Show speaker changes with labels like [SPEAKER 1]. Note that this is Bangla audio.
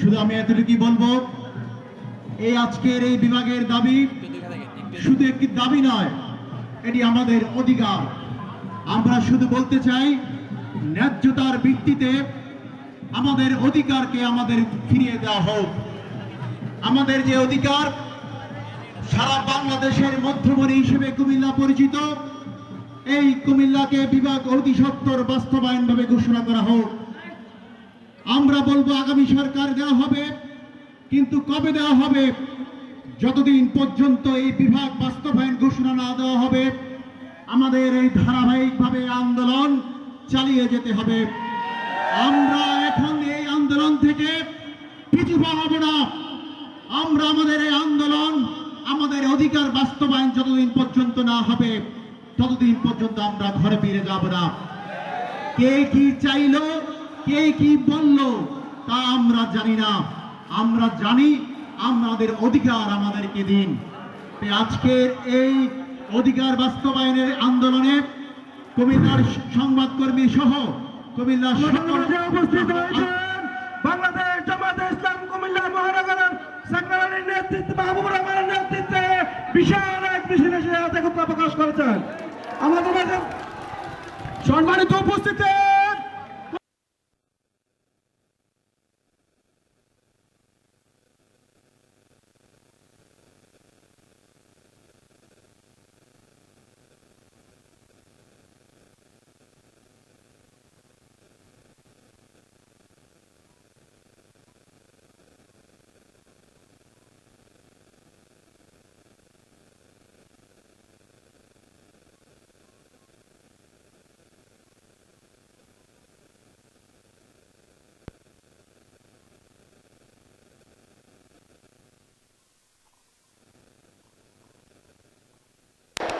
[SPEAKER 1] শুধু আমি এতটুকুই বলব, এই আজকের এই বিভাগের দাবি শুধু একটি দাবি নয়, এটি আমাদের অধিকার। আমরা শুধু বলতে চাই, ন্যায্যতার ভিত্তিতে আমাদের অধিকারকে আমাদের ফিরিয়ে দেওয়া হোক। আমাদের যে অধিকার, সারা বাংলাদেশের মধ্যমণি হিসেবে কুমিল্লা পরিচিত। এই কুমিল্লাকে বিভাগ অতি সত্তর বাস্তবায়নভাবে ঘোষণা করা হোক। আমরা বলব আগামী সরকার দেওয়া হবে, কিন্তু কবে দেওয়া হবে, যতদিন পর্যন্ত এই বিভাগ বাস্তবায়ন ঘোষণা না দেওয়া হবে, আমাদের এই ধারাবাহিকভাবে আন্দোলন চালিয়ে যেতে হবে। আমরা এখন এই আন্দোলন থেকে পিছু পা হব না। আমরা আমাদের এই আন্দোলন, আমাদের অধিকার বাস্তবায়ন যতদিন পর্যন্ত না হবে, ততদিন পর্যন্ত আমরা ঘরে ফিরে যাব না। কে কি চাইলো? কে কি বলল তা আমরা জানি না। আমরা জানি আমাদের অধিকার আমাদেরকে দিন। আজকের এই অধিকার বাস্তবায়নের আন্দোলনে কুমিল্লার সংবাদকর্মী সহ কুমিল্লার
[SPEAKER 2] উপস্থিত বাংলাদেশ জামাতে ইসলাম কুমিল্লা মহানগরের নেতৃত্বে বিশাল এক প্রকাশ করেছেন। আমাদের সম্মানিত উপস্থিতি।